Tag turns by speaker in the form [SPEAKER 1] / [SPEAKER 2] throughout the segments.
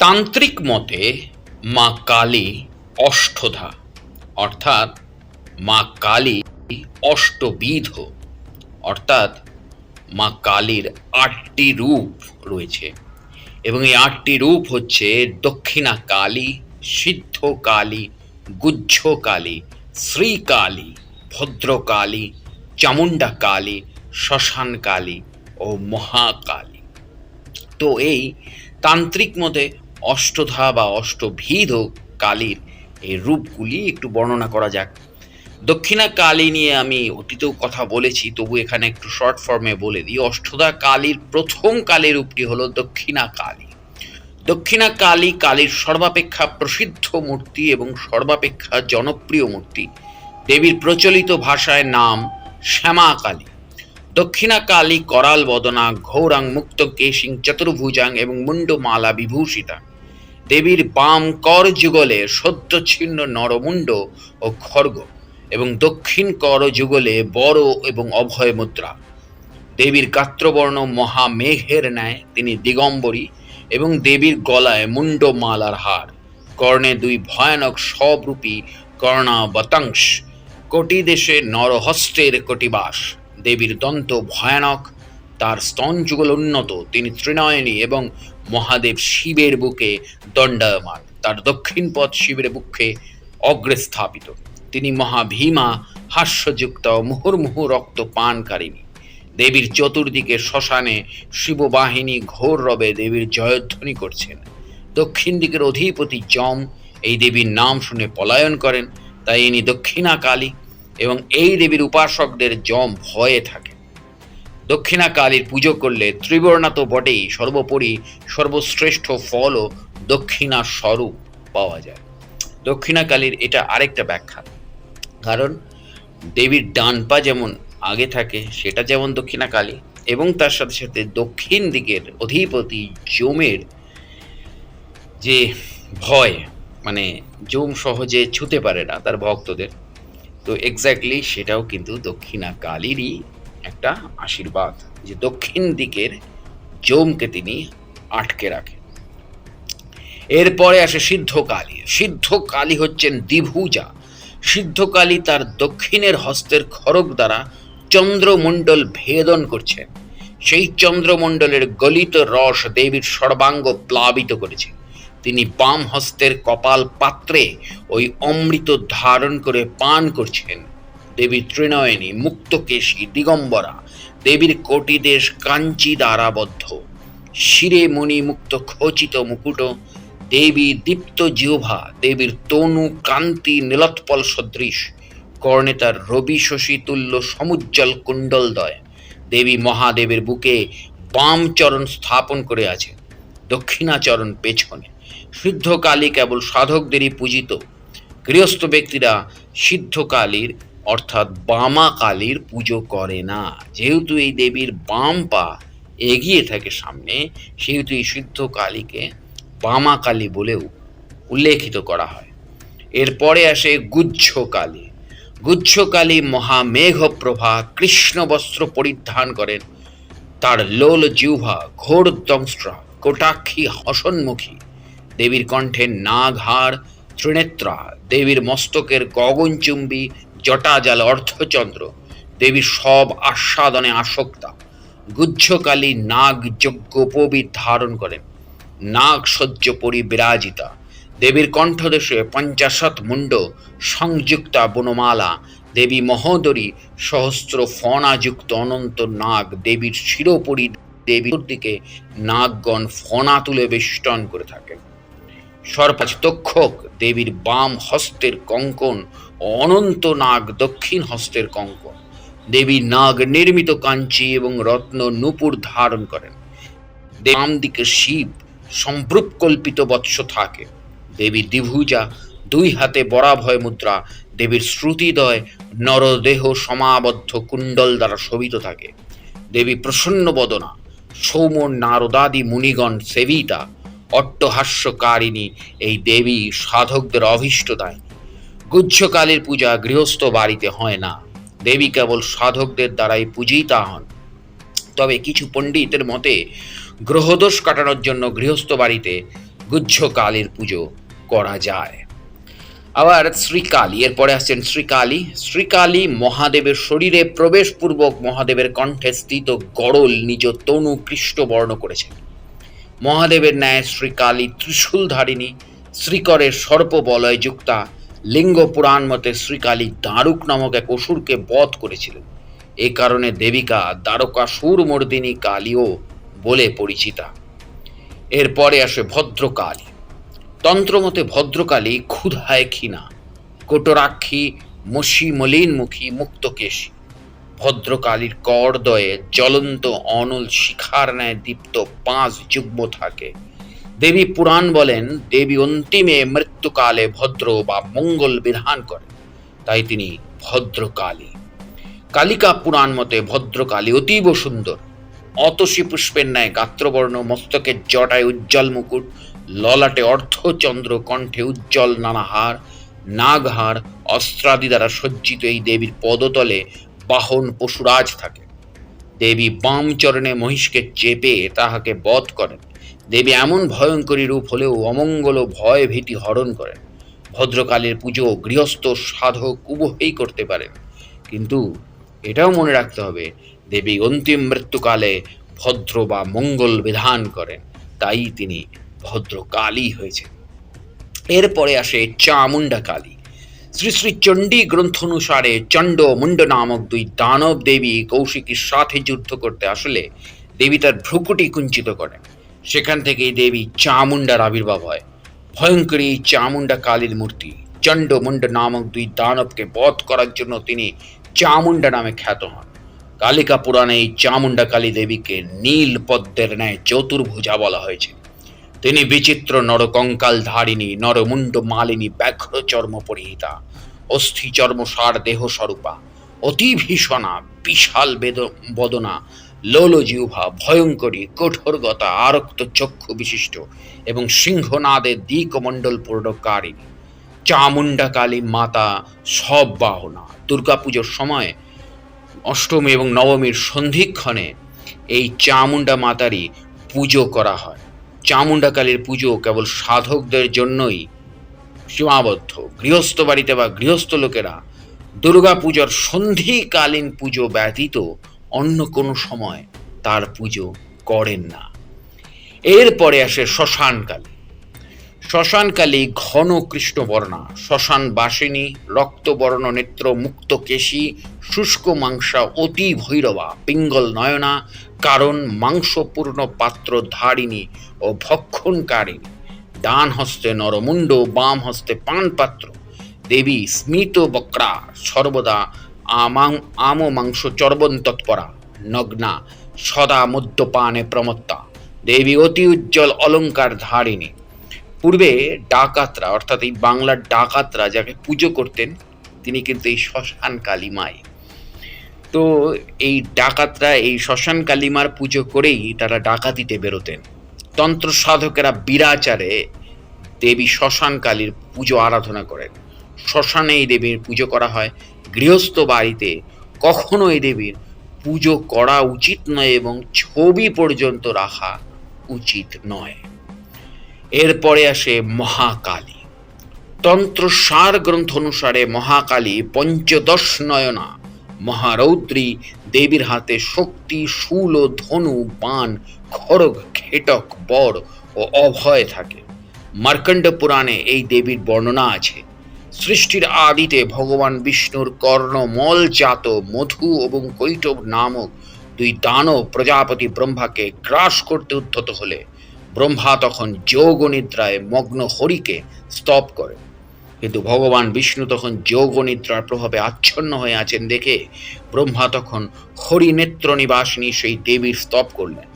[SPEAKER 1] তান্ত্রিক মতে মা কালী অষ্টধা, অর্থাৎ মা কালী অষ্টবিধ, অর্থাৎ মা কালীর আটটি রূপ রয়েছে। এবং এই আটটি রূপ হচ্ছে দক্ষিণা কালী, সিদ্ধ কালী গুজ্জ কালী শ্রীকালী ভদ্রকালী চামুণ্ডা কালী, শ্মশান কালী ও মহাকালী তো এই তান্ত্রিক মতে অষ্টধা বা অষ্টভিধ কালীর এই রূপগুলি একটু বর্ণনা করা যাক। দক্ষিণা কালী নিয়ে আমি অতীতেও কথা বলেছি, তবু এখানে একটু শর্ট ফর্মে বলে দিই। অষ্টধা কালীর প্রথম কালী রূপটি হলো দক্ষিণা কালী। দক্ষিণা কালী কালীর সর্বাপেক্ষা প্রসিদ্ধ মূর্তি এবং সর্বাপেক্ষা জনপ্রিয় মূর্তি। দেবীর প্রচলিত ভাষায় নাম শ্যামা কালী। দক্ষিণা কালী করাল বদনা, ঘৌরাং মুক্ত কেশিং, চতুর্ভুজাং এবং মুন্ডমালা বিভূষিতা। দেবীর বাম কর যুগলে সদ্য ছিন্ন নরমুণ্ড ও খর্গ এবং দক্ষিণ কর যুগলে বড় এবং অভয় মুদ্রা। দেবীর গাত্রবর্ণ মহামেঘের ন্যায় তিনি দিগম্বরী এবং দেবীর গলায় মুন্ডমালার হার। কর্ণে দুই ভয়ানক সবরূপী কর্ণাবতাংশ। কোটি দেশে নরহস্তের কোটিবাস। দেবীর দন্ত ভয়ানক তার স্তন যুগল উন্নত, তিনি ত্রিনয়নী এবং মহাদেব শিবের বুকে দণ্ডায়মান। তার দক্ষিণ পথ শিবের বুকে অগ্রে স্থাপিত তিনি মহাভীমা, হাস্যযুক্ত, মুহুর্মুহু রক্ত পানকারিণী দেবীর চতুর্দিকে শ্মশানে শিববাহিনী ঘোর রবে দেবীর জয়ধ্বনি করছেন। দক্ষিণ দিকের অধিপতি যম এই দেবীর নাম শুনে পলায়ন করেন। তাই ইনি দক্ষিণা কালী এবং এই দেবীর উপাসকদের যম ভয়ে থাকে দক্ষিণা কালীর পুজো করলে ত্রিবর্ণা তো বটেই, সর্বোপরি সর্বশ্রেষ্ঠ ফলও দক্ষিণা স্বরূপ পাওয়া যায়। দক্ষিণা কালীর এটা আরেকটা ব্যাখ্যা। কারণ দেবীর ডান পা যেমন আগে থাকে, সেটা যেমন দক্ষিণা কালী এবং তার সাথে সাথে দক্ষিণ দিকের অধিপতি জমের যে ভয় মানে জম সহজে ছুতে পারে না তার ভক্তদের, তো এক্স্যাক্টলি সেটাও কিন্তু দক্ষিণা কালীরই একটা আশীর্বাদ যে দক্ষিণ দিকের জমকে তিনি আটকে রাখেন। এরপরে আসে সিদ্ধ কালী সিদ্ধ কালী হচ্ছেন দ্বিভুজা। সিদ্ধ কালী তার দক্ষিণের হস্তের খড়গ দ্বারা চন্দ্রমণ্ডল ভেদন করছেন। সেই চন্দ্রমণ্ডলের গলিত রস দেবীর সর্বাঙ্গ প্লাবিত করেছে। তিনি বাম হস্তের কপাল পাত্রে ওই অমৃত ধারণ করে পান করছেন। দেবী ত্রিনয়নী, মুক্তকেশী, দিগম্বরা। দেবীর কোটি দেশ কাঞ্চি দ্বারাবদ্ধ শিরে মণি মুক্ত খচিত মুকুট। দেবী দীপ্ত জিহ্বা, দেবীর তনু কান্তি নীলোৎপল সদৃশ। কর্ণে তার রবি শশী তুল্য সমুজ্জ্বল কুণ্ডলদয়। দেবী মহাদেবের বুকে বাম চরণ স্থাপন করে আছে, দক্ষিণাচরণ পেছনে। সিদ্ধ কালী কেবল সাধকদেরই পূজিত। গৃহস্থ ব্যক্তিরা সিদ্ধ কালীর অর্থাৎ বামা কালীর পুজো করে না। যেহেতু এই দেবীর বাম পা এগিয়ে থাকে সামনে, সেহেতু এই সিদ্ধ কালীকে বামা কালী বলেও উল্লেখিত করা হয়। এরপরে আসে গুজ্জ কালী। গুজ্জ কালী মহামেঘপ্রভা কৃষ্ণ বস্ত্র পরিধান করেন। তার লোল জিহ্বা, ঘোর দংস্ট্রা কোটাক্ষী হসন্মুখী। দেবীর কণ্ঠে নাঘার ত্রিনেত্রা, দেবীর মস্তকের গগনচুম্বী জটাজাল অর্থচন্দ্র দেবীর সব আস্বাদনে আসক্তা। গুজ্জকালী নাগ যজ্ঞোপবীত ধারণ করেন। নাগ সহ্য পরি বিরাজিতা। দেবীর কণ্ঠদেশে পঞ্চাশত মুণ্ড, সংযুক্তা বনমালা। দেবী মহোদরী সহস্র ফণাযুক্ত অনন্ত নাগ। দেবীর শিরোপরি দেবীর দিকে নাগগণ ফণা তুলে বেষ্টন করে থাকেন। সর্পাচ তক্ষক দেবীর বাম হস্তের কঙ্কন অনন্ত নাগ দক্ষিণ হস্তের কঙ্কন। দেবী নাগ নির্মিত কাঞ্চি এবং রত্ন নূপুর ধারণ করেন। বাম দিকে শিব সম্প্রুপ কল্পিত বৎস থাকে। দেবী দ্বিভুজা, দুই হাতে বরাভয় মুদ্রা, দেবীর শ্রুতিদয়, নরদেহ সমাবদ্ধ কুণ্ডল দ্বারা শোভিত থাকে। দেবী প্রসন্ন বদনা সৌম নারদাদি মুনিগণ সেবিতা অট্টহাস্যকারিণী এই দেবী সাধকদের অভীষ্টদায় গুজ্জকালীর পূজা গৃহস্থ বাড়িতে হয় না। দেবী কেবল সাধকদের দ্বারাই পূজিতা হন। তবে কিছু পণ্ডিতের মতে গ্রহদোষ কাটানোর জন্য গৃহস্থ বাড়িতে গুজ্জ কালীর পুজো করা যায়। আবার শ্রীকালী, এরপরে আসছেন শ্রীকালী। শ্রীকালী মহাদেবের শরীরে প্রবেশপূর্বক মহাদেবের কণ্ঠে স্থিত গড়ল নিজ তনু কৃষ্ণবর্ণ করেছেন। মহাদেবের ন্যায় শ্রীকালী ত্রিশূলধারিণী শ্রীকরের সর্পবলয় যুক্তা লিঙ্গ পুরাণ মতে শ্রীকালী দারুক নামক এক অসুরকে বধ করেছিলেন। এ কারণে দেবিকা দ্বারকাসুর মর্দিনী কালীও বলে পরিচিতা। এরপরে আসে ভদ্রকালী। তন্ত্রমতে ভদ্রকালী ক্ষুধায় ক্ষীণা, কোটরাক্ষী মসি মলিনমুখী মুক্তকেশী। ভদ্রকালীর করদয়ে জ্বলন্ত অনল শিখার ন্যায় দীপ্ত পাঁচ যুগ্ম থাকে। দেবী পুরাণ বলেন, দেবী অন্তিমে মৃত্যুকালে ভদ্র বা মঙ্গল বিধান করেন তাই তিনি ভদ্রকালী। কালিকা পুরাণ মতে ভদ্রকালী অতীব সুন্দর। অতসী পুষ্পের ন্যায় গাত্রবর্ণ মস্তকের জটায় উজ্জ্বল মুকুট, ললাটে অর্ধচন্দ্র কণ্ঠে উজ্জ্বল নানাহার, নাগহার, অস্ত্রাদি দ্বারা সজ্জিত এই দেবীর পদতলে বাহন পশুরাজ থাকে। দেবী বাম চরণে মহিষকে চেপে তাহাকে বধ করেন। দেবী এমন ভয়ঙ্করী রূপ হলেও অমঙ্গল ভয় ভীতি হরণ করেন। ভদ্রকালের পুজো গৃহস্থ সাধক উভয়ই করতে পারেন। কিন্তু এটাও মনে রাখতে হবে, দেবী অন্তিম মৃত্যুকালে ভদ্র বা মঙ্গল বিধান করেন, তাই তিনি ভদ্রকালী হয়েছেন। এরপরে আসে চামুণ্ডা কালী শ্রী শ্রী চণ্ডী গ্রন্থ অনুসারে চণ্ড মুন্ড নামক দুই দানব দেবী কৌশিকীর সাথে যুদ্ধ করতে আসলে দেবী তার ভ্রুকুটি কুঞ্চিত করেন। সেখান থেকেই দেবী চামুণ্ডার আবির্ভাব হয়। ভয়ঙ্করী এই চামুণ্ডা কালীর মূর্তি, চণ্ড মুন্ড নামক দুই দানবকে বধ করার জন্য তিনি চামুণ্ডা নামে খ্যাত হন। কালিকা পুরাণে এই চামুণ্ডা কালী দেবীকে নীল পদ্মের ন্যায় চতুর্ভুজা বলা হয়েছে। তিনি বিচিত্র নরকঙ্কাল ধারিণী নরমুণ্ড মালিনী ব্যাঘ্র চর্ম পরিহিতা অস্থি চর্মসার দেহ স্বরূপা অতি ভীষণা বিশাল বেদ বদনা লোলজিহ্বা ভয়ঙ্করী, কঠোরগতা, আরক্ত চক্ষু বিশিষ্ট এবং সিংহনাদে দিকমণ্ডল পূর্ণকারিণী। চামুণ্ডা কালী মাতা সব বাহনা। দুর্গাপুজোর সময়, অষ্টমী এবং নবমীর সন্ধিক্ষণে এই চামুণ্ডা মাতারই পুজো করা হয়। চামুণ্ডা কালীর পুজো কেবল সাধকদের জন্যই সীমাবদ্ধ। গৃহস্থ বাড়িতে বা গৃহস্থ লোকেরা দুর্গা পুজোর সন্ধিকালীন পুজো ব্যতীত অন্য কোনো সময় তার পুজো করেন না। এরপরে আসে শ্মশানকালী। শ্মশানকালী ঘন কৃষ্ণবর্ণা, শ্মশান বাসিনী, রক্তবর্ণ নেত্র, মুক্ত কেশী, শুষ্ক মাংসা, অতি ভৈরবা, পিঙ্গল নয়না, কারণ মাংসপূর্ণ পাত্র ধারিণী ও ভক্ষণকারী ডান হস্তে নরমুণ্ড, বাম হস্তে পান পাত্র দেবী স্মিত বক্রা, সর্বদা আমাং, আম মাংস চর্বণ তৎপরা, নগ্না, সদা মদ্যপানে প্রমত্তা। দেবী অতি উজ্জ্বল অলঙ্কার ধারিণী। পূর্বে ডাকাতরা, অর্থাৎ এই বাংলার ডাকাতরা যাকে পুজো করতেন, তিনি কিন্তু এই শ্মশান কালীমাই। তো এই ডাকাতরা এই শ্মশান কালীমার পুজো করেই তারা ডাকাতিতে বেরোতেন। তন্ত্র সাধকেরা বিরাচারে দেবী শ্মশান কালীর পুজো আরাধনা করেন। শ্মশানে এই দেবীর পুজো করা হয়। গৃহস্থ বাড়িতে কখনো এই দেবীর পুজো করা উচিত নয় এবং ছবি পর্যন্ত রাখা উচিত নয়। এরপরে আসে মহাকালী। তন্ত্র সার গ্রন্থ অনুসারে মহাকালী পঞ্চদশ নয়না মহারৌদ্রী, দেবীর হাতে শক্তি, শূল ও ধনু বান খড়গ, খেটক, বর ও অভয় থাকে। মার্কণ্ড পুরাণে এই দেবীর বর্ণনা আছে। সৃষ্টির আদিতে ভগবান বিষ্ণুর কর্ণ, মল জাত, মধু এবং কৈটব নামক দুই দানব প্রজাপতি ব্রহ্মাকে গ্রাস করতে উদ্ধত হলে ব্রহ্মা তখন যোগ নিদ্রায় মগ্ন হরিকে স্তব করে। কিন্তু ভগবান বিষ্ণু তখন যোগ নিদ্রার প্রভাবে আচ্ছন্ন হয়ে আছেন দেখে ব্রহ্মা তখন হরি নেত্র নিবাসিনী সেই দেবীর স্তব করলেন।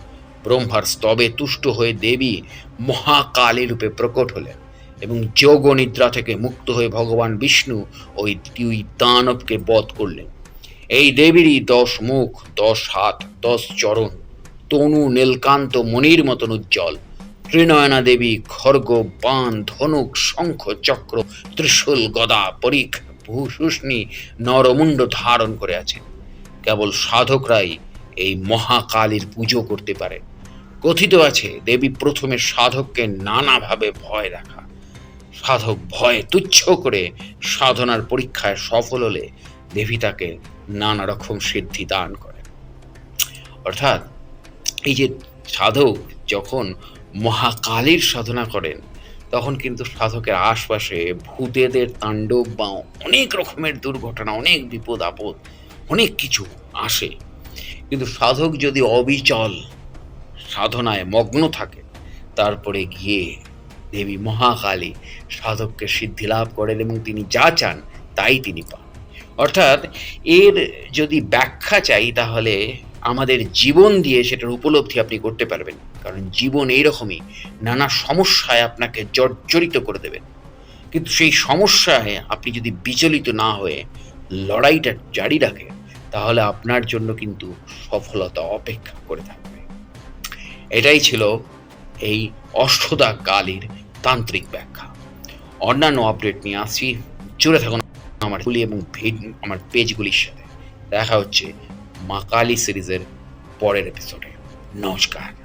[SPEAKER 1] ব্রহ্মার স্তবে তুষ্ট হয়ে দেবী মহাকালী রূপে প্রকট হলেন এবং যোগ নিদ্রা থেকে মুক্ত হয়ে ভগবান বিষ্ণু ওই দুই দানবকে বধ করলেন। এই দেবীরই দশ মুখ, দশ হাত, দশ চরণ, তনু, নীলকান্ত মণির মতন উজ্জ্বল। ত্রিনয়না দেবী, খর্গ, বান, ধনুক, শঙ্খ, চক্র, ত্রিশূল, গদা, পরিখ, ভূষুষ্ণী, নরমুণ্ড ধারণ করে আছেন। কেবল সাধকরাই এই মহাকালীর পুজো করতে পারে। কথিত আছে, দেবী প্রথমে সাধককে নানাভাবে ভয় রাখা। সাধক ভয়ে তুচ্ছ করে সাধনার পরীক্ষায় সফল হলে দেবী তাকে নানা রকম সিদ্ধি দান করেন। অর্থাৎ এই যে সাধক যখন মহাকালীর সাধনা করেন, তখন কিন্তু সাধকের আশপাশে ভূতেদের তাণ্ডব বা অনেক রকমের দুর্ঘটনা, অনেক বিপদ, আপদ, অনেক কিছু আসে। কিন্তু সাধক যদি অবিচল সাধনায় মগ্ন থাকে, তারপরে গিয়ে দেবী মহাকালী সাধককে সিদ্ধি লাভ করেন এবং তিনি যা চান তাই তিনি পান। অর্থাৎ এর যদি ব্যাখ্যা চাই তাহলে আমাদের জীবন দিয়ে সেটার উপলব্ধি আপনি করতে পারবেন। কারণ জীবন এইরকমই, নানা সমস্যায় আপনাকে জর্জরিত করে দেবেন কিন্তু সেই সমস্যায় আপনি যদি বিচলিত না হয়ে লড়াইটা জারি রাখেন তাহলে আপনার জন্য কিন্তু সফলতা অপেক্ষা করে থাকবে। এটাই ছিল এই অষ্টদা কালীর তান্ত্রিক ব্যাখ্যা। অন্যান্য আপডেট নিয়ে আসছি। জুড়ে থাকুন আমার গুলি এবং আমার পেজগুলির সাথে। দেখা হচ্ছে মা কালী সিরিজের পরের এপিসোডে নমস্কার।